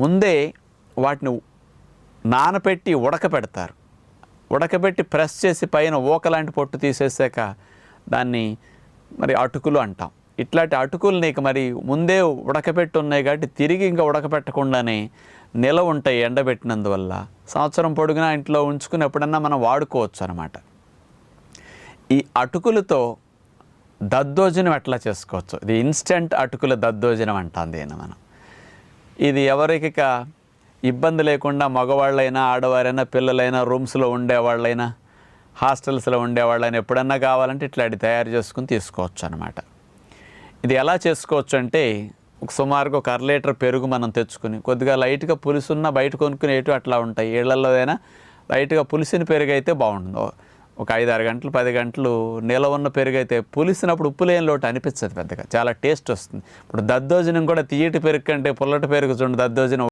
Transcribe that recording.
ముందే వాటిని నానపెట్టి ఉడకపెడతారు. ఉడకబెట్టి ప్రెస్ చేసి పైన ఓకలాంటి పొట్టు తీసేసాక దాన్ని మరి అటుకులు అంటాం. ఇట్లాంటి అటుకులు నీకు మరి ముందే ఉడకబెట్టి ఉన్నాయి కాబట్టి తిరిగి ఇంకా ఉడకబెట్టకుండానే నిలవ ఉంటాయి ఎండబెట్టినందువల్ల. సంవత్సరం పొడుగునా ఇంట్లో ఉంచుకుని ఎప్పుడన్నా మనం వాడుకోవచ్చు అనమాట ఈ అటుకులతో దద్దోజనం ఎట్లా చేసుకోవచ్చు? ఇది ఇన్స్టెంట్ అటుకుల దద్దోజనం అంటాం దీన్ని మనం. ఇది ఎవరికి ఇబ్బంది లేకుండా మగవాళ్ళైనా ఆడవారైనా పిల్లలైనా రూమ్స్లో ఉండేవాళ్ళైనా హాస్టల్స్లో ఉండేవాళ్ళైనా ఎప్పుడన్నా కావాలంటే ఇట్లాంటి తయారు చేసుకుని తీసుకోవచ్చు అనమాట ఇది ఎలా చేసుకోవచ్చు అంటే ఒక సుమారుగా ఒక అర లీటర్ పెరుగు మనం తెచ్చుకుని కొద్దిగా లైట్గా పులుసున్న బయట కొనుక్కునేటివి అట్లా ఉంటాయి. ఇళ్ళలో అయినా లైట్గా పులిసిన పెరుగు అయితే బాగుంటుంది ఒక ఐదు ఆరు గంటలు పది గంటలు నిలవ ఉన్న పెరుగు అయితే పులిసినప్పుడు ఉప్పు లేని లోటు అనిపించదు పెద్దగా. చాలా టేస్ట్ వస్తుంది. ఇప్పుడు దద్దోజనం కూడా తీయటి పెరుగు కంటే పుల్లటి పెరుగు చూడండి దద్దోజనం